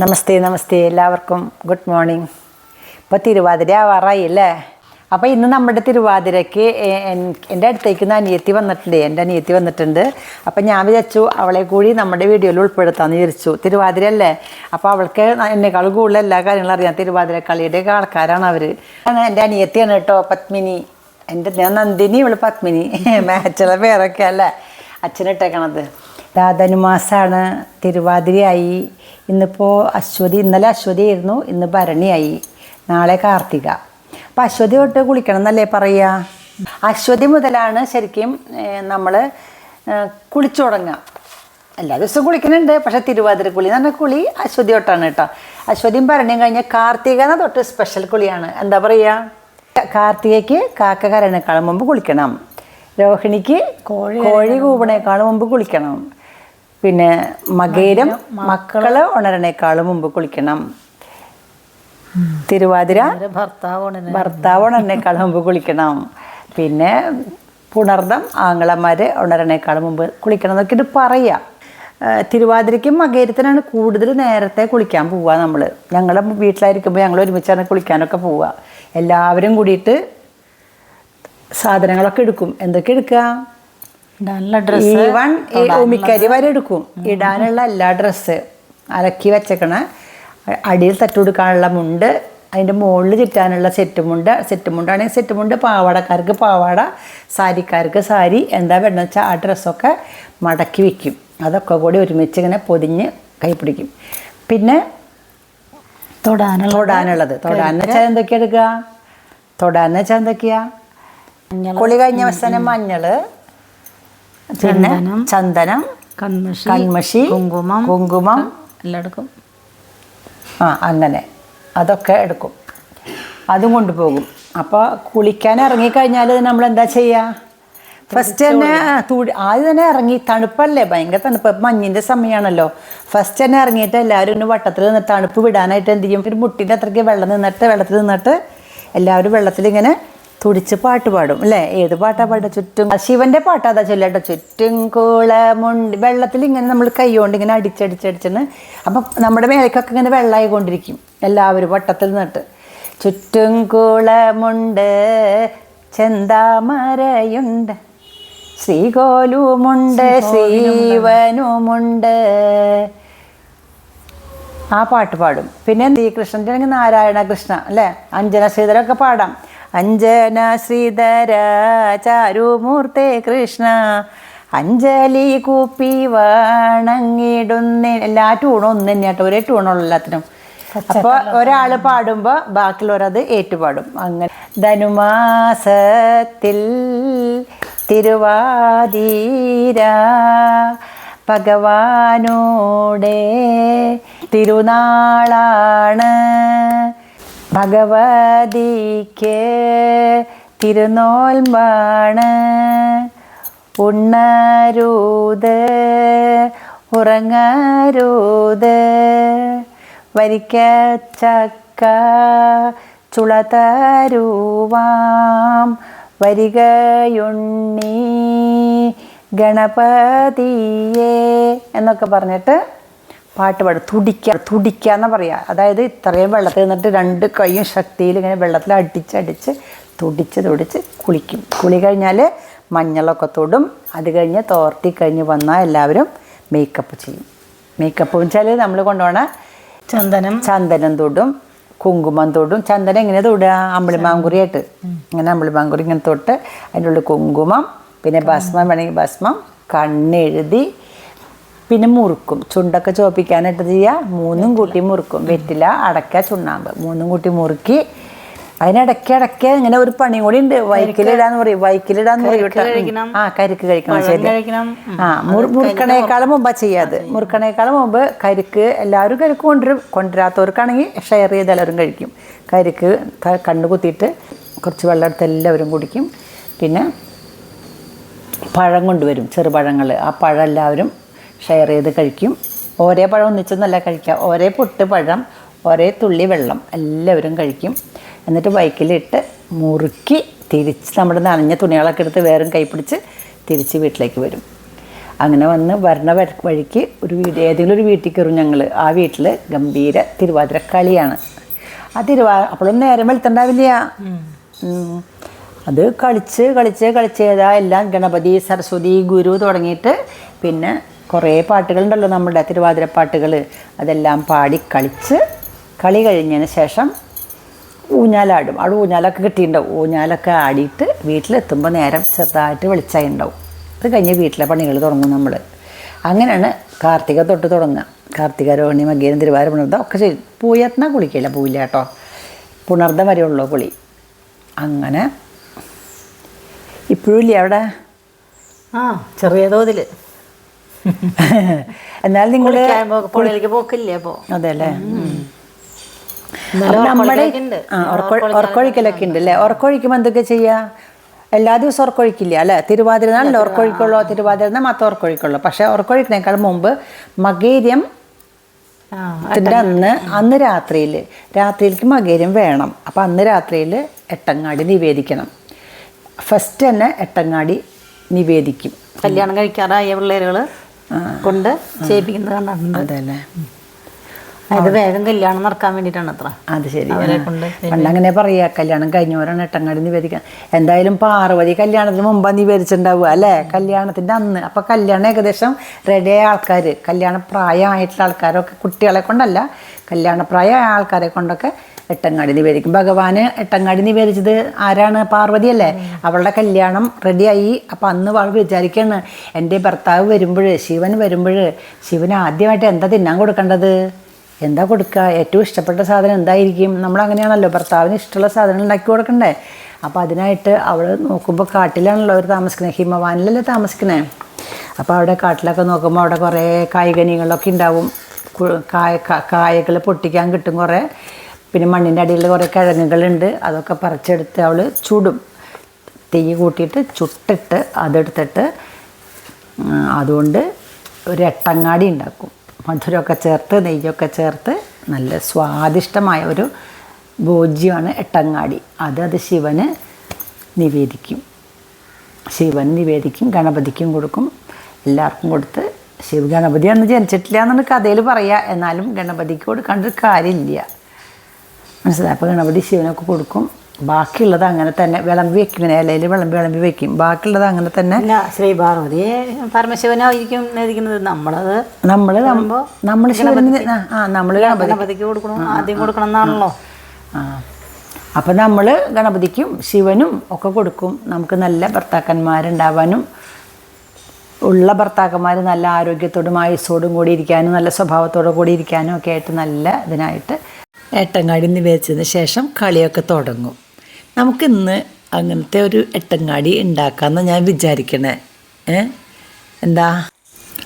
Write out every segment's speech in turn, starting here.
നമസ്തേ നമസ്തേ. എല്ലാവർക്കും good morning. ഇപ്പോൾ തിരുവാതിര ആവാറായി അല്ലേ അപ്പോൾ ഇന്ന് നമ്മുടെ തിരുവാതിരയ്ക്ക് എന്റെ അടുത്തേക്ക് അനിയത്തി വന്നിട്ടുണ്ട്. എന്റെ അനിയത്തി വന്നിട്ടുണ്ട്. അപ്പോൾ ഞാൻ വിചാരിച്ചു അവളെ കൂടി നമ്മുടെ വീഡിയോയിൽ ഉൾപ്പെടുത്താമെന്ന് വിചാരിച്ചു. തിരുവാതിര അല്ലേ? അപ്പോൾ അവൾക്ക് എന്നെക്കാൾ കൂടുതൽ എല്ലാ കാര്യങ്ങളും അറിയാം. തിരുവാതിര കളിയുടെ ആൾക്കാരാണ് അവർ എന്റെ അനിയത്തിയാണ് കേട്ടോ പത്മിനി. എന്റെ ഞാൻ നന്ദിനി ഇവൾ പത്മിനി. മാച്ചുള്ള പേരൊക്കെ അല്ലേ? അച്ഛനിട്ടേക്കണത്. ധനുമാസാണ്. തിരുവാതിരയായി. ഇന്നിപ്പോൾ അശ്വതി ഇന്നലെ അശ്വതി ആയിരുന്നു ഇന്ന് ഭരണിയായി. നാളെ കാർത്തിക. അപ്പം അശ്വതി തൊട്ട് കുളിക്കണം എന്നല്ലേ പറയുക അശ്വതി മുതലാണ് ശരിക്കും നമ്മൾ കുളിച്ചു തുടങ്ങുക എല്ലാ ദിവസവും കുളിക്കുന്നുണ്ട് പക്ഷെ തിരുവാതിര കുളി എന്ന് പറഞ്ഞ കുളി അശ്വതി തൊട്ടാണ് കേട്ടോ. അശ്വതിയും ഭരണിയും കഴിഞ്ഞാൽ കാർത്തിക തൊട്ട് സ്പെഷ്യൽ കുളിയാണ്. എന്താ പറയുക കാർത്തികയ്ക്ക് കാക്ക കരനേക്കാളും മുമ്പ് കുളിക്കണം. രോഹിണിക്ക് കോഴി കോഴി കൂപണേക്കാളും മുമ്പ് കുളിക്കണം. പിന്നെ മകേരം മക്കൾ ഉണരണേക്കാളും മുമ്പ് കുളിക്കണം. തിരുവാതിര ഭർത്താവ് ഭർത്താവ് ഉണരണേക്കാളും മുമ്പ് കുളിക്കണം. പിന്നെ പുണർദം ആങ്ങളമാര് ഉണരണേക്കാളും മുമ്പ് കുളിക്കണം എന്നൊക്കെ ഇത് പറയാം. തിരുവാതിരയ്ക്കും മകേരത്തിനാണ് കൂടുതൽ നേരത്തെ കുളിക്കാൻ പോവുക നമ്മൾ ഞങ്ങളുടെ വീട്ടിലായിരിക്കുമ്പോൾ ഞങ്ങൾ ഒരുമിച്ചാണ് കുളിക്കാനൊക്കെ പോവുക എല്ലാവരും കൂടിയിട്ട് സാധനങ്ങളൊക്കെ എടുക്കും. എന്തൊക്കെ എടുക്കുക ഈവൺ ഈ ഉമിക്കരി വരെ എടുക്കും ഇടാനുള്ള എല്ലാ ഡ്രസ്സ് അലക്കി വെച്ചേക്കണ. അടിയിൽ തട്ടുകൊടുക്കാനുള്ള മുണ്ട് അതിന്റെ മുകളിൽ ചുറ്റാനുള്ള സെറ്റ് മുണ്ട് സെറ്റ് മുണ്ടാണെങ്കിൽ സെറ്റ് മുണ്ട് പാവാടക്കാർക്ക് പാവാട സാരിക്കാർക്ക് സാരി എന്താ വേണ്ടതെന്ന് വെച്ചാൽ ആ ഡ്രസ്സൊക്കെ മടക്കി വെക്കും. അതൊക്കെ കൂടി ഒരുമിച്ച് ഇങ്ങനെ പൊതിഞ്ഞ് കൈ പിടിക്കും പിന്നെ തൊടാനുള്ള തൊടാനുള്ളത്. തൊടാന്ന് വെച്ചാൽ എന്തൊക്കെയാ എടുക്കുക? തൊടാന്ന് വെച്ചാൽ എന്തൊക്കെയാ? കുളി കഴിഞ്ഞ അവസാനം മഞ്ഞൾ. പിന്നെ ചന്ദനം, ചന്ദനം കൺമഷി കൺമഷി കുങ്കുമം കുങ്കുമം. എല്ലാം എടുക്കും ആ അങ്ങനെ. അതൊക്കെ എടുക്കും. അതും കൊണ്ടുപോകും. അപ്പോൾ കുളിക്കാൻ ഇറങ്ങിക്കഴിഞ്ഞാൽ നമ്മൾ എന്താ ചെയ്യുക ഫസ്റ്റ് തന്നെ തുടി ആദ്യം തന്നെ ഇറങ്ങി തണുപ്പല്ലേ? ഭയങ്കര തണുപ്പ്. മഞ്ഞിന്റെ മഞ്ഞിന്റെ സമയമാണല്ലോ ഫസ്റ്റ് തന്നെ ഇറങ്ങിയിട്ട് എല്ലാവരും ഒന്ന് വട്ടത്തിൽ നിന്ന് തണുപ്പ് വിടാനായിട്ട് എന്ത് ചെയ്യും? ഒരു മുട്ടിന്റെ അത്രയ്ക്ക് വെള്ളം നിന്നിട്ട് വെള്ളത്തിൽ നിന്നിട്ട് എല്ലാവരും വെള്ളത്തിൽ ഇങ്ങനെ തുടിച്ച് പാട്ട് പാടും അല്ലേ? ഏത് പാട്ടാ പാടുക? ചുറ്റും ശിവന്റെ പാട്ടാ അതാ ചൊല്ലട്ടോ ചുറ്റും കുളമുണ്ട്. വെള്ളത്തിൽ ഇങ്ങനെ നമ്മൾ കൈകൊണ്ട് ഇങ്ങനെ അടിച്ചടിച്ചടിച്ചെന്ന് അപ്പം നമ്മുടെ മേലേക്കൊക്കെ ഇങ്ങനെ വെള്ളമായി കൊണ്ടിരിക്കും എല്ലാവരും വട്ടത്തിൽ നിന്നിട്ട്. ചുറ്റും കുളമുണ്ട് ചെന്താമരയുണ്ട് ശ്രീകോലുമുണ്ട് ശ്രീവനുമുണ്ട്. ആ പാട്ട് പാടും. പിന്നെ ശ്രീകൃഷ്ണന്റെ നാരായണ കൃഷ്ണ അല്ലേ? അഞ്ജന ശ്രീധരൊക്കെ പാടാം. അഞ്ജന ശ്രീധര ചാരുമൂർത്തേ കൃഷ്ണ അഞ്ജലി കൂപ്പി വണങ്ങിടുന്ന എല്ലാ ട്യൂണും ഒന്ന് തന്നെയാട്ടോ ഒരേ ട്യൂണുള്ള എല്ലാത്തിനും. അപ്പോൾ ഒരാൾ പാടുമ്പോൾ ബാക്കിയുള്ളവരത് ഏറ്റുപാടും. അങ്ങനെ ധനുമാസത്തിൽ തിരുവാതിര ഭഗവാനോടെ തിരുനാളാണ്. ഭഗവതിക്ക് തിരുനോൽമ്പാണ് ഉണ്ണരുത് ഉറങ്ങരുത് വരിക്കച്ചക്ക ചുളതരുവാം. വരികയുണ്ണി ഗണപതിയെ എന്നൊക്കെ പറഞ്ഞിട്ട് പാട്ട് പാടും. തുടിക്ക തുടിക്ക എന്ന് പറയാ. അതായത് ഇത്രയും വെള്ളത്തിൽ നിന്നിട്ട് രണ്ട് കൈയും ശക്തിയിൽ ഇങ്ങനെ വെള്ളത്തിൽ അടിച്ചടിച്ച് തുടിച്ച് തുടിച്ച് കുളിക്കും. കുളി കഴിഞ്ഞാൽ മഞ്ഞളൊക്കെ തൊടും. അത് കഴിഞ്ഞ് തോർത്തി കഴിഞ്ഞ് വന്നാൽ എല്ലാവരും മേക്കപ്പ് ചെയ്യും. മേക്കപ്പ് വെച്ചാൽ നമ്മൾ കൊണ്ടുപോകണ ചന്ദനം. ചന്ദനം തൊടും. കുങ്കുമം തൊടും. ചന്ദനം എങ്ങനെ തൊടുക? അമ്പിളിമാങ്കുറിയായിട്ട് ഇങ്ങനെ അമ്പിളിമാങ്കുറി ഇങ്ങനെ തൊട്ട് അതിന്റെ ഉള്ളിൽ കുങ്കുമം പിന്നെ ഭസ്മം വേണമെങ്കിൽ ഭസ്മം കണ്ണെഴുതി പിന്നെ മുറുക്കും. ചുണ്ടൊക്കെ ചോപ്പിക്കാനായിട്ട് ചെയ്യുക മൂന്നും കൂട്ടി മുറുക്കും. വെറ്റില അടക്ക ചുണ്ണാമ്പ്. മൂന്നും കൂട്ടി മുറുക്കി. അതിനിടയ്ക്ക് ഇടയ്ക്ക് ഇങ്ങനെ ഒരു പണി കൂടി ഉണ്ട്. വൈക്കിലിടാന്ന് പറയും. വൈക്കിലിടാന്ന് പറയും ആ കരിക്ക് കഴിക്കണം. ശരി ആ മുറു- മുറുക്കണേക്കാളും മുമ്പാ ചെയ്യാത് മുറുക്കണേക്കാളും മുമ്പ് കരിക്ക് എല്ലാവരും കരിക്ക് കൊണ്ടുവരും. കൊണ്ടുവരാത്തവർക്കാണെങ്കിൽ ഷെയർ ചെയ്ത് എല്ലാവരും കഴിക്കും. കരിക്ക് കണ്ണ് കുത്തിയിട്ട് കുറച്ച് വെള്ളം എടുത്ത് എല്ലാവരും കുടിക്കും. പിന്നെ പഴം കൊണ്ടുവരും. ചെറുപഴങ്ങൾ. ആ പഴം എല്ലാവരും ഷെയർ ചെയ്ത് കഴിക്കും. ഒരേ പഴം ഒന്നിച്ചൊന്നല്ല കഴിക്കുക. ഒരേ പൊട്ട് പഴം ഒരേ തുള്ളി വെള്ളം എല്ലാവരും കഴിക്കും. എന്നിട്ട് ബൈക്കിലിട്ട് മുറുക്കി തിരിച്ച് നമ്മുടെ നനഞ്ഞ തുണികളൊക്കെ എടുത്ത് വേറും കൈപ്പിടിച്ച് തിരിച്ച് വീട്ടിലേക്ക് വരും. അങ്ങനെ വന്ന് വരണ വഴിക്ക് ഒരു വീട് ഏതെങ്കിലും ഒരു വീട്ടിൽ കയറും ഞങ്ങൾ ആ വീട്ടിൽ ഗംഭീര തിരുവാതിര കളിയാണ് ആ തിരുവാ അപ്പോഴും നേരം വെളുത്തുണ്ടാവില്ല. അത് കളിച്ച് കളിച്ച് കളിച്ച് ഏതാ എല്ലാം ഗണപതി സരസ്വതി ഗുരു തുടങ്ങിയിട്ട് പിന്നെ കുറേ പാട്ടുകളുണ്ടല്ലോ നമ്മുടെ തിരുവാതിര പാട്ടുകൾ അതെല്ലാം പാടി കളിച്ച് കളി കഴിഞ്ഞതിന് ശേഷം ഊഞ്ഞാലാടും. അവിടെ ഊഞ്ഞാലൊക്കെ കിട്ടിയിട്ടുണ്ടാവും. ഊഞ്ഞാലൊക്കെ ആടിയിട്ട് വീട്ടിലെത്തുമ്പോൾ നേരം ചെറുതായിട്ട് വെളിച്ചായി ഉണ്ടാവും. അത് കഴിഞ്ഞ് വീട്ടിലെ പണികൾ തുടങ്ങും നമ്മൾ അങ്ങനെയാണ് കാർത്തിക തൊട്ട് തുടങ്ങുക. കാർത്തിക രോഹിണി മകീരം തിരുവാതിര പുണർദം ഒക്കെ ചെയ്യും. പൂയത്ന കുളിക്കില്ല പൂയില്ല കേട്ടോ. പുണർദ്ദം വരെ ഉള്ളൂ കുളി. അങ്ങനെ. ഇപ്പോഴും ഇല്ലേ അവിടെ? ആ ചെറിയ തോതിൽ എന്നാൽ നിങ്ങൾ അതെല്ലേ പോക്കില്ലേ അപ്പോ? അതെ അല്ലേ ഇന്നലെ അപ്പൊ നമ്മുടെ ഉറക്കൊഴിക്കലൊക്കെ ഉണ്ട്. അല്ലെ ഉറക്കൊ- അല്ലേ ഉറക്കൊഴിക്കുമ്പോൾ എന്തൊക്കെ ചെയ്യാ? എല്ലാ ദിവസവും ഉറക്കൊഴിക്കില്ല അല്ലേ? തിരുവാതിര. നാളല്ലേ ഉറക്കൊഴിക്കുള്ളൂ തിരുവാതിര നാൾ മാത്രം ഉറക്കൊഴിക്കുള്ളൂ. പക്ഷേ ഉറക്കൊഴിക്കുന്നേക്കാൾ മുമ്പ് മകേര്യം അന്ന് അന്ന് രാത്രിയിൽ രാത്രിയിലേക്ക് മകേര്യം വേണം. അപ്പം അന്ന് രാത്രിയിൽ എട്ടങ്ങാടി നിവേദിക്കണം. ഫസ്റ്റ് തന്നെ എട്ടങ്ങാടി നിവേദിക്കും. കല്യാണം കഴിക്കാറായ പിള്ളേരുകൾ? കൊണ്ട് ചെയ്യിപ്പിക്കുന്നത് കണ്ടിട്ടുണ്ട് അതെ വേഗം കല്യാണം നടക്കാൻ വേണ്ടിയിട്ടാണ് അത്ര. അത് ശരി. പണ്ടങ്ങനെ പറയാ കല്യാണം കഴിഞ്ഞവരാണ് എട്ടങ്ങാടി നിവേദിക്കാൻ. എന്തായാലും പാർവതി കല്യാണത്തിന് മുമ്പ് നിവേദിച്ചിട്ടുണ്ടാവുക അല്ലേ? കല്യാണത്തിന്റെ അന്ന്. അപ്പൊ കല്യാണം ഏകദേശം റെഡിയായ ആൾക്കാർ കല്യാണ പ്രായമായിട്ടുള്ള ആൾക്കാരൊക്കെ കുട്ടികളെ കൊണ്ടല്ല കല്യാണ പ്രായമായ ആൾക്കാരെ കൊണ്ടൊക്കെ എട്ടങ്ങാടി നിവേദിക്കും. ഭഗവാന് എട്ടങ്ങാടി നിവേദിച്ചത് ആരാണ്? പാർവതി അല്ലേ? അവളുടെ കല്യാണം റെഡിയായി അപ്പം അന്ന് അവൾ വിചാരിക്കുകയാണ് എന്റെ ഭർത്താവ് വരുമ്പോൾ ശിവൻ വരുമ്പോൾ ശിവന് ആദ്യമായിട്ട് എന്താ തിന്നാൻ കൊടുക്കേണ്ടത്? എന്താ കൊടുക്കുക ഏറ്റവും ഇഷ്ടപ്പെട്ട സാധനം എന്തായിരിക്കും? നമ്മൾ അങ്ങനെയാണല്ലോ ഭർത്താവിന് ഇഷ്ടമുള്ള സാധനം ഉണ്ടാക്കി കൊടുക്കണ്ടേ? അപ്പോൾ അതിനായിട്ട് അവൾ നോക്കുമ്പോൾ കാട്ടിലാണല്ലോ അവർ താമസിക്കുന്നത് ഹിമവാനിലല്ലേ താമസിക്കണേ. അപ്പോൾ അവിടെ കാട്ടിലൊക്കെ നോക്കുമ്പോൾ അവിടെ കുറേ കായികനികളൊക്കെ ഉണ്ടാവും. കായ കായകൾ പൊട്ടിക്കാൻ കിട്ടും കുറേ. പിന്നെ മണ്ണിന്റെ അടിയിൽ കുറേ കിഴങ്ങുകളുണ്ട്. അതൊക്കെ പറിച്ചെടുത്ത് അവൾ ചുടും. തീ കൂട്ടിയിട്ട് ചുട്ടിട്ട് അതെടുത്തിട്ട് അതുകൊണ്ട് ഒരു എട്ടങ്ങാടി ഉണ്ടാക്കും. മധുരമൊക്കെ ചേർത്ത് നെയ്യൊക്കെ ചേർത്ത് നല്ല സ്വാദിഷ്ടമായ ഒരു ഭോജ്യമാണ് എട്ടങ്ങാടി. അത് അത് ശിവന് നിവേദിക്കും. ശിവൻ നിവേദിക്കും ഗണപതിക്കും കൊടുക്കും. എല്ലാവർക്കും കൊടുത്ത് ശിവ ഗണപതി അന്ന് ജനിച്ചിട്ടില്ല എന്നാണ് കഥയിൽ പറയുക എന്നാലും ഗണപതിക്ക് കൊടുക്കാണ്ടൊരു കാര്യമില്ല. മനസ്സിലായി? അപ്പോൾ ഗണപതി ശിവനൊക്കെ കൊടുക്കും. ബാക്കിയുള്ളത് അങ്ങനെ തന്നെ വിളമ്പി വെക്കും ഇങ്ങനെ ഇലയിൽ വിളമ്പി വിളമ്പി വെക്കും. ബാക്കിയുള്ളത് അങ്ങനെ തന്നെ ശ്രീ പാർവതി പരമശിവനായിരിക്കും നമ്മളത് നമ്മൾ നമ്മൾ ശിവന് ആ, ആ നമ്മൾ ഗണപതി ഗണപതിക്ക്. കൊടുക്കണം. ആദ്യം കൊടുക്കണം എന്നാണല്ലോ ആ അപ്പം നമ്മൾ ഗണപതിക്കും ശിവനും ഒക്കെ കൊടുക്കും. നമുക്ക് നല്ല ഭർത്താക്കന്മാരുണ്ടാവാനും ഉള്ള ഭർത്താക്കന്മാർ നല്ല ആരോഗ്യത്തോടും ആയുസ്സോടും കൂടി ഇരിക്കാനും നല്ല സ്വഭാവത്തോടു കൂടി ഇരിക്കാനും ഒക്കെ ആയിട്ട് നല്ല ഇതിനായിട്ട് എട്ടങ്ങാടി നിവേദിച്ചതിന് ശേഷം കളിയൊക്കെ തുടങ്ങും. നമുക്കിന്ന് അങ്ങനത്തെ ഒരു എട്ടങ്ങാടി ഉണ്ടാക്കാമെന്ന് ഞാൻ വിചാരിക്കണേ. ഏ? എന്താ?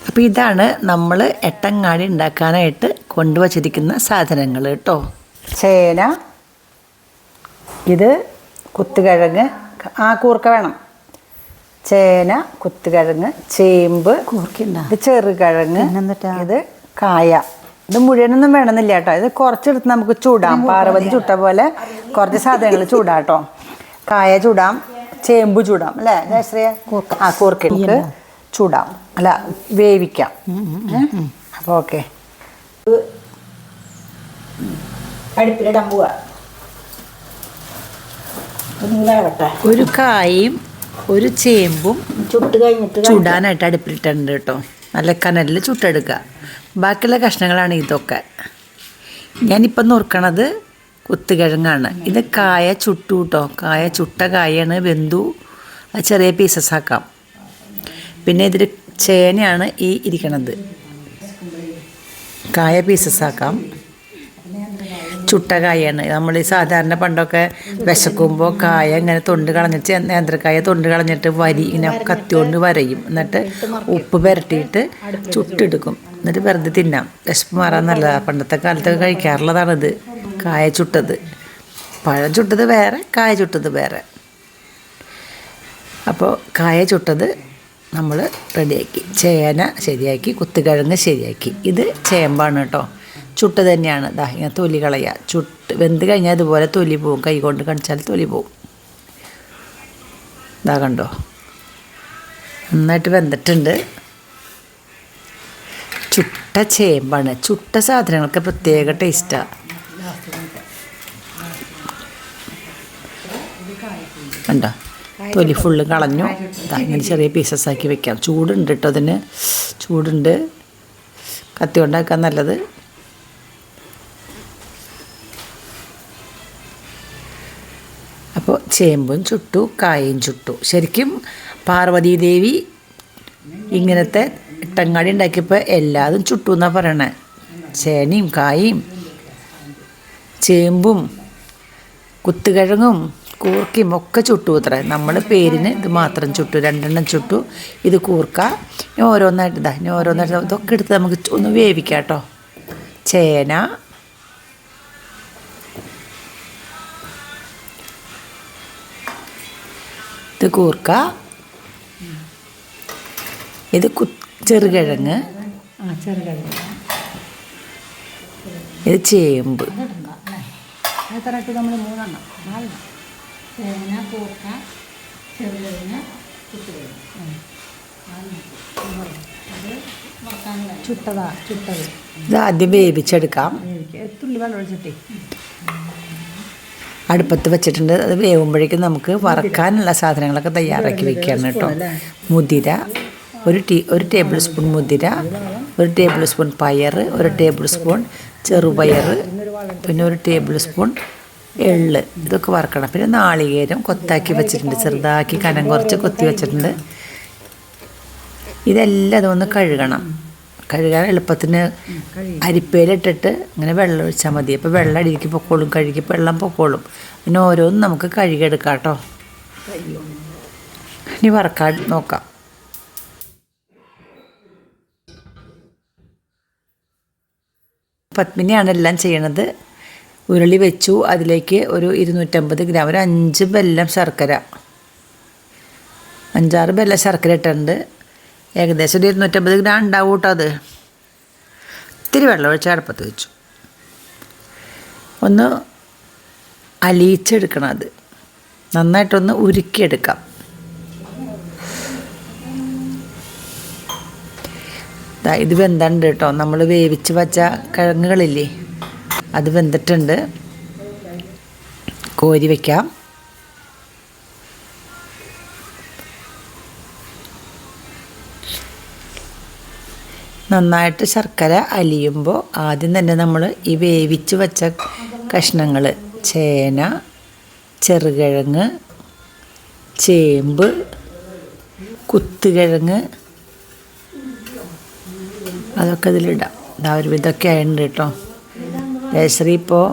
അപ്പോൾ ഇതാണ് നമ്മൾ എട്ടങ്ങാടി ഉണ്ടാക്കാനായിട്ട് കൊണ്ടുവച്ചിരിക്കുന്ന സാധനങ്ങൾ കേട്ടോ. ചേന ഇത് കുത്തുകിഴങ്ങ് ആ കൂർക്ക വേണം. ചേന കുത്തുകിഴങ്ങ് ചേമ്പ്? ഇത് ചെറുകിഴങ്ങ്? ഇത് കായ. ഇത് മുഴുവനൊന്നും വേണമെന്നില്ല കേട്ടോ. ഇത് കുറച്ചെടുത്ത് നമുക്ക് ചൂടാം. പാർവതി ചുട്ട പോലെ കുറച്ച് സാധനങ്ങൾ ചൂടാട്ടോ കായ ചൂടാം ചേമ്പ് ചൂടാം അല്ലേ? ജയശ്രീയ ആ കൂർക്കിട്ട് ചൂടാം. അല്ല വേവിക്കാം. അപ്പോൾ ഓക്കെ. അടുപ്പിലിടാൻ പോവാ. ഒരു കായും ഒരു ചേമ്പും ചുട്ട് കഴിഞ്ഞിട്ട് ചുടാനായിട്ട് അടുപ്പിലിട്ടുണ്ട് കേട്ടോ. നല്ല കനലിൽ ചുട്ടെടുക്കുക ബാക്കിയുള്ള കഷ്ണങ്ങളാണ് ഇതൊക്കെ. ഞാനിപ്പം നുറുക്കണത് കുത്തുകിഴങ്ങാണ്. ഇത് കായ ചുട്ടു കേട്ടോ. കായ ചുട്ട കായാണ് വെന്തു. അത് ചെറിയ പീസസ് ആക്കാം. പിന്നെ ഇതിൽ ചേനയാണ് ഈ ഇരിക്കണത്. കായ പീസസ് ആക്കാം. ചുട്ട കായാണ്. നമ്മൾ ഈ സാധാരണ പണ്ടൊക്കെ വിശക്കുമ്പോൾ കായ ഇങ്ങനെ തൊണ്ട് കളഞ്ഞിട്ട് നേന്ത്രക്കായ തൊണ്ട് കളഞ്ഞിട്ട് വരി ഇങ്ങനെ കത്തിയോണ്ട് വരയും. എന്നിട്ട് ഉപ്പ് പുരട്ടിയിട്ട് ചുട്ടെടുക്കും. എന്നിട്ട് വെറുതെ തിന്നാം. വിശപ്പ് മാറാൻ നല്ലതാണ് പണ്ടത്തെ കാലത്തൊക്കെ കഴിക്കാറുള്ളതാണിത്. കായ ചുട്ടത്. പഴം ചുട്ടത് വേറെ കായ ചുട്ടത് വേറെ. അപ്പോൾ കായ ചുട്ടത് നമ്മൾ റെഡിയാക്കി. ചേന ശരിയാക്കി കുത്തുകിഴങ്ങ് ശരിയാക്കി. ഇത് ചേമ്പാണ് കേട്ടോ. ചുട്ട് തന്നെയാണ്. ദാ ഇങ്ങനെ തൊലി കളയുക ചുട്ട് വെന്ത് കഴിഞ്ഞാൽ ഇതുപോലെ തൊലി പോവും. കൈ കൊണ്ട് കടിച്ചാൽ തൊലി പോവും. ഇതാ കണ്ടോ? നന്നായിട്ട് വെന്തിട്ടുണ്ട്. ചുട്ട ചേമ്പാണ്. ചുട്ട സാധനങ്ങൾക്ക് പ്രത്യേക ടേസ്റ്റാണ് കണ്ടോ? തൊലി ഫുള്ള് കളഞ്ഞു. ദാ ഇങ്ങനെ ചെറിയ പീസസ് ആക്കി വെക്കാം. ചൂടുണ്ട് കേട്ടോ അതിന്. ചൂടുണ്ട്. കത്തി കൊണ്ടാക്കാൻ നല്ലത്. ചേമ്പും ചുട്ടു കായയും ചുട്ടു. ശരിക്കും പാർവതീദേവി ഇങ്ങനത്തെ ഇട്ടങ്ങാടി ഉണ്ടാക്കിയപ്പോൾ എല്ലാതും ചുട്ടു എന്നാണ് പറയണേ. ചേനയും കായയും ചേമ്പും കുത്തുകിഴങ്ങും കൂർക്കയും ഒക്കെ ചുട്ടു അത്ര. നമ്മൾ പേരിന് ഇത് മാത്രം ചുട്ടു രണ്ടെണ്ണം ചുട്ടു. ഇത് കൂർക്ക ഇനി ഓരോന്നായിട്ട് ഇതാ ഇനി ഓരോന്നായിട്ട് ഇതൊക്കെ എടുത്ത് നമുക്ക് ഒന്ന് വേവിക്കാം കേട്ടോ. ചേന ഇത് കൂർക്ക. ഇത് കു ചെറുകിഴങ്ങ്. ഇത് ചേമ്പ്. ചുട്ടതാ. ചുട്ടത്. ഇത് ആദ്യം വേവിച്ചെടുക്കാം. തുള്ളി വെള്ളം ഒഴിച്ചിട്ടേ. അടുപ്പത്ത് വെച്ചിട്ടുണ്ട്. അത് വേവുമ്പോഴേക്കും നമുക്ക് വറക്കാനുള്ള സാധനങ്ങളൊക്കെ തയ്യാറാക്കി വെക്കുകയാണ് കേട്ടോ. മുതിര ഒരു ടീ ഒരു ടേബിൾ സ്പൂൺ മുതിര ഒരു ടേബിൾ സ്പൂൺ പയർ ഒരു ടേബിൾ സ്പൂൺ ചെറുപയർ പിന്നെ ഒരു ടേബിൾ സ്പൂൺ എള്ള്. ഇതൊക്കെ വറക്കണം. പിന്നെ നാളികേരം കൊത്താക്കി വെച്ചിട്ടുണ്ട്. ചെറുതാക്കി കനം കുറച്ച് കൊത്തി വെച്ചിട്ടുണ്ട്. ഇതെല്ലാം അതൊന്ന് കഴുകണം. കഴുകാൻ എളുപ്പത്തിന് അരിപ്പയിലിട്ടിട്ട് ഇങ്ങനെ വെള്ളം ഒഴിച്ചാൽ മതി. അപ്പോൾ വെള്ളം അടിക്കി പൊക്കോളും കഴുകി വെള്ളം പൊക്കോളും. പിന്നെ ഓരോന്നും നമുക്ക് കഴുകിയെടുക്കാം കേട്ടോ. ഇനി വറക്കാൻ നോക്കാം. പത്മിനിയാണ് എല്ലാം ചെയ്യണത്. ഉരുളി വെച്ചു. അതിലേക്ക് ഒരു ഇരുന്നൂറ്റമ്പത് ഗ്രാം ഒരു അഞ്ച് ബെല്ലം ശർക്കര. അഞ്ചാറ് ബെല്ലം ശർക്കര ഇട്ടിട്ടുണ്ട്. ഏകദേശം ഒരു ഇരുന്നൂറ്റമ്പത് ഗ്രാം ഉണ്ടാവും കേട്ടോ അത്. ഇത്തിരി വെള്ളം ഒഴിച്ച് അടുപ്പത്ത് വെച്ചു. ഒന്ന് അലിയിച്ചെടുക്കണം അത്. നന്നായിട്ടൊന്ന് ഉരുക്കിയെടുക്കാം. ഇത് വെന്തണ്ട് കേട്ടോ. നമ്മൾ വേവിച്ച് വച്ച കിഴങ്ങുകളില്ലേ അത് വെന്തിട്ടുണ്ട്. കോരി വയ്ക്കാം നന്നായിട്ട് ശർക്കര അലിയുമ്പോൾ ആദ്യം തന്നെ നമ്മൾ ഈ വേവിച്ച് വച്ച കഷ്ണങ്ങൾ ചേന ചെറുകിഴങ്ങ് ചേമ്പ് കുത്തുകിഴങ്ങ് അതൊക്കെ ഇതിലിടാം. ഇതാ ഒരു ഇതൊക്കെ ആയിട്ടുണ്ട് കേട്ടോ. ജയശ്രീ ഇപ്പോൾ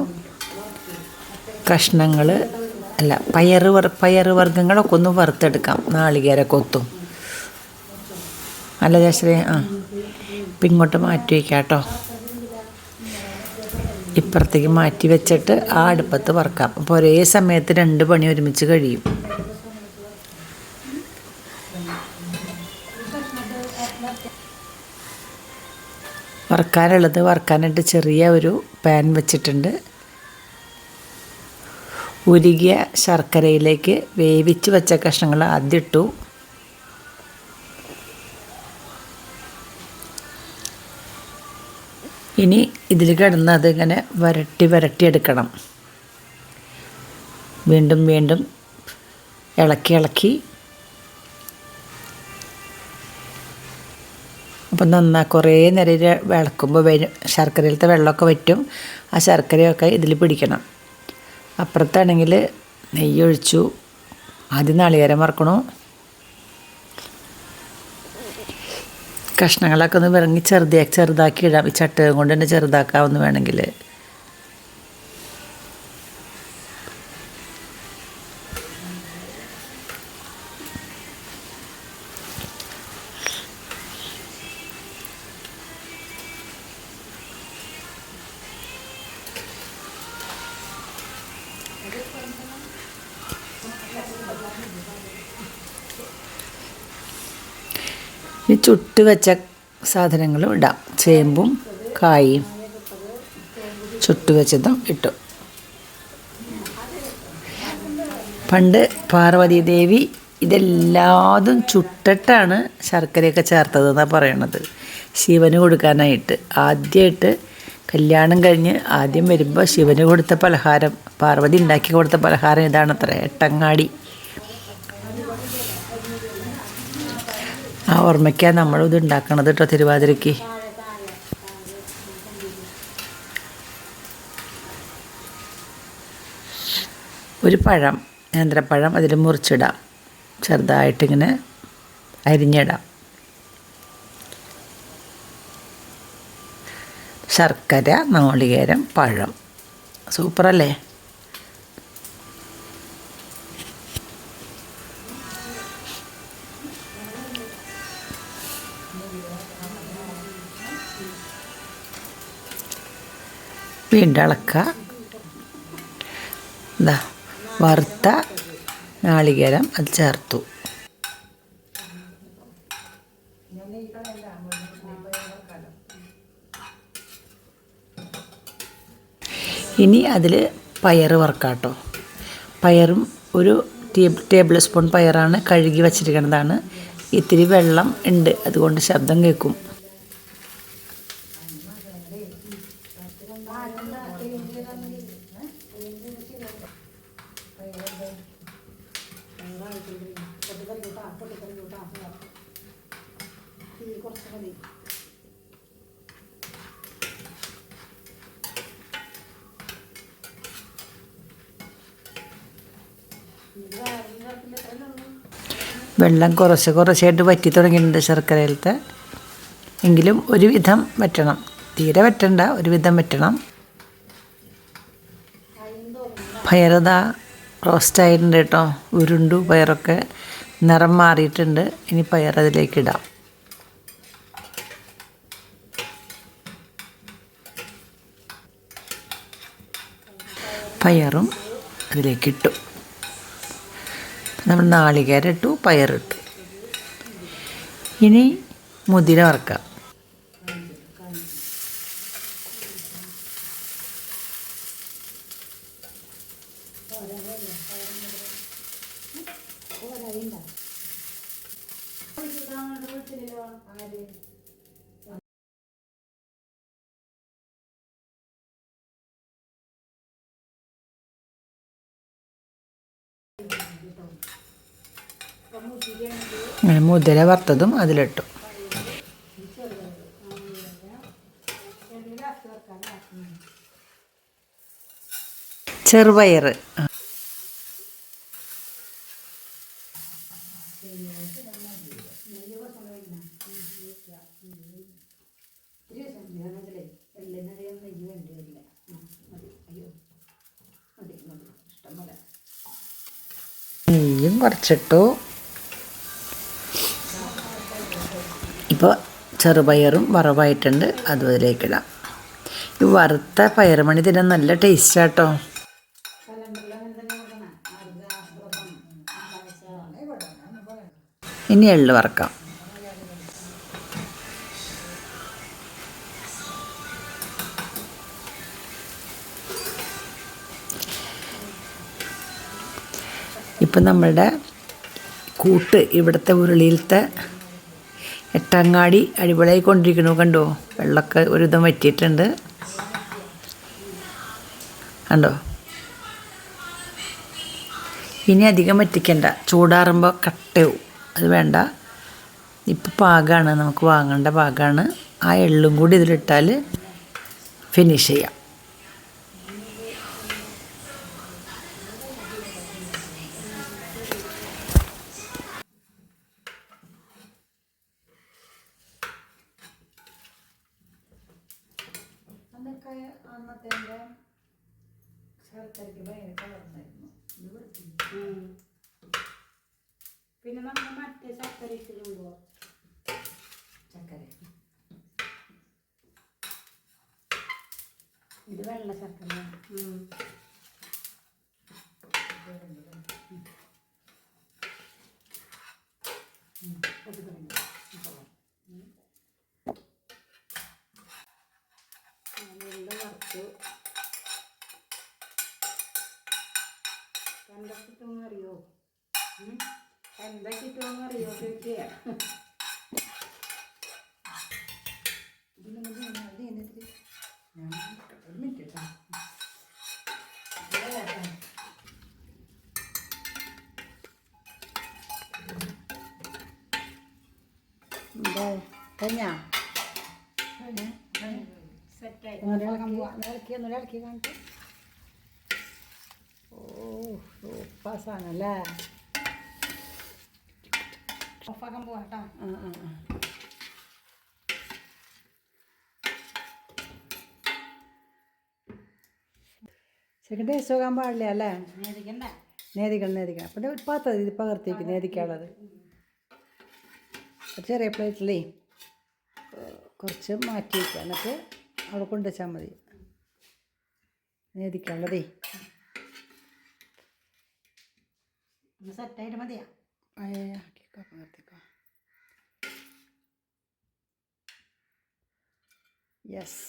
കഷ്ണങ്ങൾ അല്ല പയറ് വർ പയറ് വർഗങ്ങളൊക്കെ ഒന്ന് വറുത്തെടുക്കാം. നാളികേര കൊത്തും അല്ല ജയശ്രീ ആ. ഇപ്പം ഇങ്ങോട്ട് മാറ്റി വയ്ക്കാം കേട്ടോ. ഇപ്പുറത്തേക്ക് മാറ്റി വെച്ചിട്ട് ആ അടുപ്പത്ത് വറക്കാം. അപ്പോൾ ഒരേ സമയത്ത് രണ്ട് പണി ഒരുമിച്ച് കഴിയും. വറക്കാനുള്ളത് വറക്കാനായിട്ട് ചെറിയ ഒരു പാൻ വെച്ചിട്ടുണ്ട്. ഉരുകിയ ശർക്കരയിലേക്ക് വേവിച്ച് വെച്ച കഷ്ണങ്ങൾ ആദ്യം ഇട്ടു. ഇനി ഇതിൽ കിടന്ന് അതിങ്ങനെ വരട്ടി വരട്ടി എടുക്കണം. വീണ്ടും വീണ്ടും ഇളക്കി ഇളക്കി. അപ്പം നന്നാ കുറേ നേരം വിളക്കുമ്പോൾ ശർക്കരയിലത്തെ വെള്ളമൊക്കെ വറ്റും. ആ ശർക്കരയൊക്കെ ഇതിൽ പിടിക്കണം. അപ്പുറത്താണെങ്കിൽ നെയ്യൊഴിച്ചു. ആദ്യം നാളികേരം വറക്കണു. കഷ്ണങ്ങളൊക്കെ ഒന്ന് വിറങ്ങി ചെറുതാക്കി ചെറുതാക്കി ഇടാം. ഈ ചട്ടകം കൊണ്ട് തന്നെ ചെറുതാക്കാവുന്ന വേണമെങ്കിൽ. ഇനി ചുട്ട് വെച്ച സാധനങ്ങളും ഇടാം. ചേമ്പും കായും ചുട്ട് വെച്ചതും ഇട്ടു. പണ്ട് പാർവതി ദേവി ഇതെല്ലാതും ചുട്ടിട്ടാണ് ശർക്കരയൊക്കെ ചേർത്തത് എന്നാണ് പറയണത്. ശിവന് കൊടുക്കാനായിട്ട്. ആദ്യമായിട്ട് കല്യാണം കഴിഞ്ഞ് ആദ്യം വരുമ്പോൾ ശിവന് കൊടുത്ത പലഹാരം പാർവതി ഉണ്ടാക്കി കൊടുത്ത പലഹാരം ഇതാണത്ര എട്ടങ്ങാടി. ആ ഓർമ്മയ്ക്കാണ് ഇത് ഉണ്ടാക്കണത് കേട്ടോ തിരുവാതിരയ്ക്ക് ഒരു പഴം നേന്ത്രപ്പഴം അതിൽ മുറിച്ചിടാം. ചെറുതായിട്ടിങ്ങനെ അരിഞ്ഞിടാം. ശർക്കര നാളികേരം പഴം. സൂപ്പറല്ലേ? വീണ്ടും ഇളക്കുക എന്താ വറുത്ത നാളികേരം അത് ചേർത്തു. ഇനി അതിൽ പയർ വറുക്കാട്ടോ. പയറും ഒരു ടേബിൾ ടേബിൾ സ്പൂൺ പയറാണ് കഴുകി വച്ചിരിക്കുന്നതാണ് ഇത്തിരി വെള്ളം ഉണ്ട് അതുകൊണ്ട് ശബ്ദം കേൾക്കും. വെള്ളം കുറച്ച് കുറച്ചായിട്ട് വറ്റി തുടങ്ങിയിട്ടുണ്ട് ശർക്കരയിലത്തെ. എങ്കിലും ഒരുവിധം വറ്റണം. തീരെ വറ്റണ്ട ഒരുവിധം വറ്റണം. പയറതാ റോസ്റ്റായിട്ടുണ്ട് കേട്ടോ ഉരുണ്ടു പയറൊക്കെ നിറം മാറിയിട്ടുണ്ട്. ഇനി പയർ അതിലേക്ക് ഇടാം. പയറും അതിലേക്ക് ഇട്ടു. നമ്മൾ നാളികേരം ഇട്ടു പയറിട്ടു ഇനി മുതിര വറക്കാം അങ്ങനെ മുതിര വറുത്തതും അതിലിട്ടു. ചെറുപയർ നെയ്യും കുറച്ചിട്ടു. ഇപ്പോൾ ചെറുപയറും വറവായിട്ടുണ്ട്. അതും അതിലേക്കിടാം ഈ വറുത്ത പയറുമണി തിന്നാൻ നല്ല ടേസ്റ്റാട്ടോ ഇനി എള്ള് വറക്കാം. ഇപ്പം നമ്മളുടെ കൂട്ട് ഇവിടുത്തെ ഉരുളിയിലത്തെ എട്ടങ്ങാടി അടിപൊളിയായി കൊണ്ടിരിക്കണു കണ്ടോ? വെള്ളമൊക്കെ ഒരുവിധം വറ്റിയിട്ടുണ്ട്. കണ്ടോ? ഇനി അധികം വറ്റിക്കണ്ട. ചൂടാറുമ്പോൾ കട്ടയാവും അത് വേണ്ട. ഇപ്പം പാകമാണ് നമുക്ക് വാങ്ങേണ്ട പാകമാണ് ആ എള്ളും കൂടി ഇതിലിട്ടാൽ ഫിനിഷ് ചെയ്യാം. പിന്നെ നമ്മൾ മറ്റേ ശർക്കര ഇട്ടിടുമ്പോ ഇത് വെള്ള ശർക്കര വറുത്തു കണ്ടത്തിട്ടൊന്നും അറിയോ എന്താ കിട്ടുമെന്ന് അറിയോ ചോദിക്കുക എന്താ കഴിഞ്ഞാ? ഇളക്കി ഒന്നുകൂടെ ഇളക്കി കാണിച്ചു ഓ സൂപ്പർ സാധനല്ലേ? ഓഫാക്കാൻ പോവാട്ടാ ആ ആ ആ. ശരിക്കും ടേസ്റ്റ് നോക്കാൻ പാടില്ല അല്ലേ? നേദിക്കണം നേദിക്കണം. അപ്പം ഒരു പാത്രം ഇത് പകർത്തിക്ക് നേദിക്കാനുള്ളത്. ചെറിയ പ്ലേറ്റിലേ. കുറച്ച് മാറ്റി വയ്ക്കുക. എന്നിട്ട് അവിടെ കൊണ്ടുവച്ചാൽ മതി. നേദിക്കാനുള്ളതേ സെറ്റായിട്ട് മതിയാ. ആക്കിക്കോ പകർത്തിക്കോ യെസ്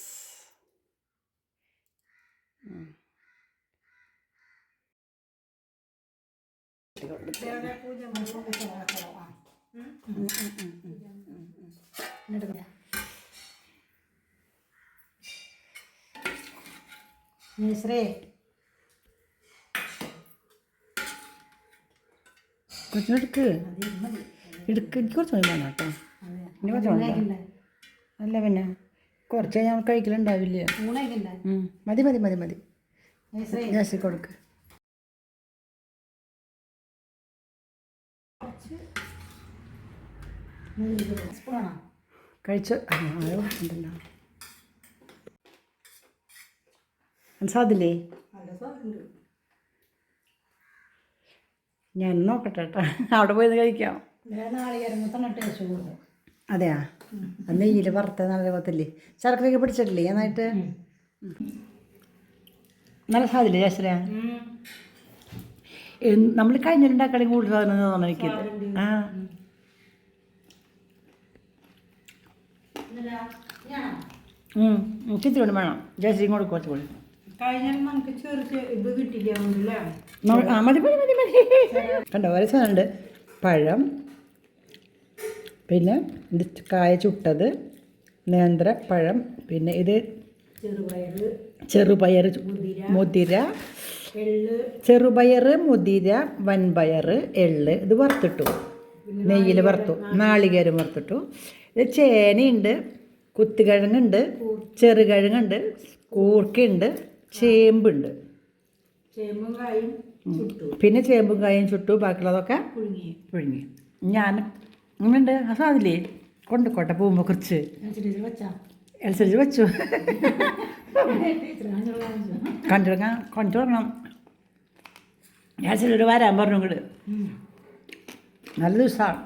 മിശ്രേ കുറച്ചെടുക്ക് എടുക്ക്. എനിക്ക് കുറച്ച് മതി വേണം കേട്ടോ. എനിക്ക് കുറച്ച് അല്ല പിന്നെ കുറച്ച് ഞാൻ കഴിക്കലുണ്ടാവില്ല. മതി മതി മതി മതി. ജാസ്തി ഗ്യാസിൽ കൊടുക്ക്. കഴിച്ചു. ആരോ ഉണ്ടല്ലോ. മനസ്സാതില്ലേ ഞാൻ നോക്കട്ടെ കേട്ടോ. അവിടെ പോയി കഴിക്കാം. അതെയാ? അത് നെയ്യിൽ വറുത്ത നല്ല പോകത്തില്ലേ ശർക്കരയൊക്കെ പിടിച്ചിട്ടില്ലേ നന്നായിട്ട്? നല്ല സാധില്ലേ ജാശ്ര നമ്മൾ കഴിഞ്ഞിട്ടുണ്ടാക്കണേ കൂടുതൽ സാധനം തോന്നണം എനിക്കിത് ആ. ഇത്തിരി കൊണ്ട് വേണം. ജയശ്രീ ഇങ്ങോട്ട് കുറച്ച് കൂടി. ആ മതി മതി മതി മതി. കണ്ടോ ഒരു സാധനമുണ്ട്. പഴം പിന്നെ ഇത് കായ ചുട്ടത് നേന്ത്ര പഴം പിന്നെ ഇത് ചെറുപയർ മുതിര ചെറുപയർ മുതിര വൻപയർ എള്ള് ഇത് വറുത്തിട്ടു. നെയ്യിൽ വറുത്തു. നാളികേരം. വറുത്തിട്ടു. ഇത് ചേനയുണ്ട് കുത്തുകിഴങ്ങുണ്ട് ചെറുകിഴങ്ങുണ്ട് കൂർക്കയുണ്ട്. ചേമ്പുണ്ട്. ചേമ്പും കായും ചുട്ടു. പിന്നെ ചേമ്പും കായും ചുട്ടു ബാക്കിയുള്ളതൊക്കെ പുഴുങ്ങി. ഞാൻ ഇങ്ങനെയുണ്ട് ആ സാധില്ലേ കോട്ട പോകുമ്പോൾ കുറച്ച്. അനുസരിച്ച് വെച്ചാ. കൊണ്ടു തുടങ്ങണം ഞാൻ ചില വരാൻ പറഞ്ഞു ഇങ്ങോട്ട് നല്ല ദിവസമാണ്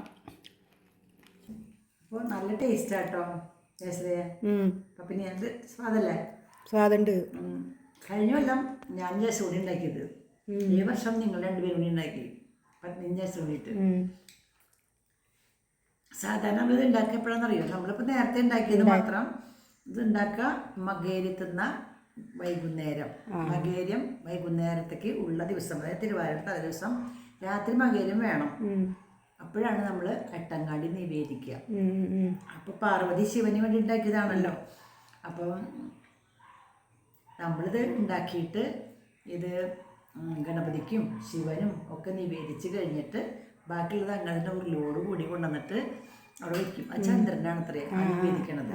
അപ്പോൾ നല്ല ടേസ്റ്റ് ആട്ടോ ജയശ്രീയ. അപ്പം പിന്നെ എന്ത്? സ്വാദല്ലേ? സ്വാദുണ്ട്. കഴിഞ്ഞ കൊല്ലം ഞാൻ ജയസൂടി ഉണ്ടാക്കിയത്. ഈ വർഷം നിങ്ങൾ രണ്ടുപേരും കൂടി ഉണ്ടാക്കി. പതിനഞ്ച് കൂടിയിട്ട് സാധാരണ നമ്മളിത് അറിയാം നമ്മളിപ്പോൾ നേരത്തെ ഉണ്ടാക്കിയത് മാത്രം. ഇത് ഉണ്ടാക്കുക മകേരിത്തുന്ന വൈകുന്നേരം. മകേര്യം വൈകുന്നേരത്തേക്ക് ഉള്ള ദിവസം അതായത് തിരുവാതിര തലേ ദിവസം രാത്രി മകേര്യം വേണം. അപ്പോഴാണ് നമ്മൾ അട്ടങ്ങാടി നിവേദിക്കുക. അപ്പോൾ പാർവതി ശിവന് വേണ്ടി ഉണ്ടാക്കിയതാണല്ലോ. അപ്പം നമ്മളിത് ഉണ്ടാക്കിയിട്ട് ഇത് ഗണപതിക്കും ശിവനും ഒക്കെ നിവേദിച്ച് കഴിഞ്ഞിട്ട് ബാക്കിയുള്ളത് അങ്ങനെ ലോഡ് കൂടി കൊണ്ടുവന്നിട്ട് അവിടെ വയ്ക്കും ആ ചന്ദ്രനാണ് അത്രേ നിവേദിക്കണത്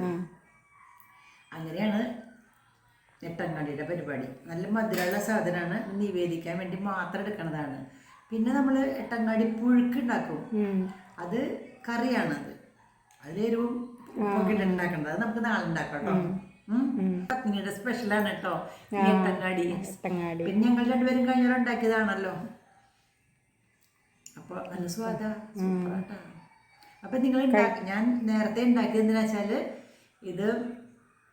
അങ്ങനെയാണ് എട്ടങ്ങാടിയുടെ പരിപാടി. നല്ല മധുരമുള്ള സാധനമാണ്. നിവേദിക്കാൻ വേണ്ടി മാത്രം എടുക്കണതാണ്. പിന്നെ നമ്മൾ എട്ടങ്ങാടി പുഴുക്ക് ഉണ്ടാക്കും. അത് കറിയാണത്. അത് എരിവും ഒക്കെ ഉണ്ടാക്കേണ്ടത്. അത് നമുക്ക് നാളെ ഉണ്ടാക്കാം കേട്ടോ. പത്നിയുടെ സ്പെഷ്യലാണ് കേട്ടോ തങ്ങാടി പിന്നെ ഞങ്ങൾ രണ്ടുപേരും കഴിഞ്ഞ ഉണ്ടാക്കിയതാണല്ലോ. അപ്പോൾ നല്ല സ്വാദ. അപ്പൊ അപ്പം നിങ്ങൾ ഞാൻ നേരത്തെ ഉണ്ടാക്കിയത് എന്തിനാ വെച്ചാൽ ഇത്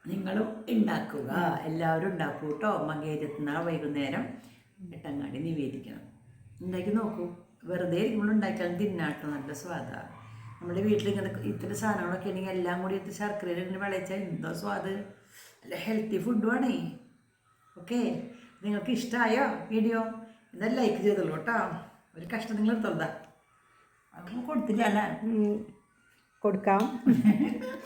നിങ്ങളും ഉണ്ടാക്കുക. എല്ലാവരും ഉണ്ടാക്കൂ കേട്ടോ മകേരത്തുന്ന വൈകുന്നേരം എട്ടങ്ങാടി നിവേദിക്കണം. ഉണ്ടാക്കി നോക്കൂ. വെറുതെ ഇരിക്കുമ്പോൾ ഉണ്ടാക്കിയാൽ തിന്നാട്ടോ നല്ല സ്വാദാണ് നമ്മുടെ വീട്ടിൽ ഇങ്ങനെ ഇത്തരം സാധനങ്ങളൊക്കെ ഉണ്ടെങ്കിൽ എല്ലാം കൂടി ഇട്ട് ശർക്കരയിൽ വിളയിച്ചാൽ എന്തോ സ്വാദ്. നല്ല ഹെൽത്തി ഫുഡുമാണ് ഓക്കെ നിങ്ങൾക്ക് ഇഷ്ടമായോ വീഡിയോ എന്നാൽ ലൈക്ക് ചെയ്തോളൂ കേട്ടോ. ഒരു കഷ്ടം നിങ്ങൾ എടുത്തോളതാ കൊടുത്തില്ല അല്ല? കൊടുക്കാം.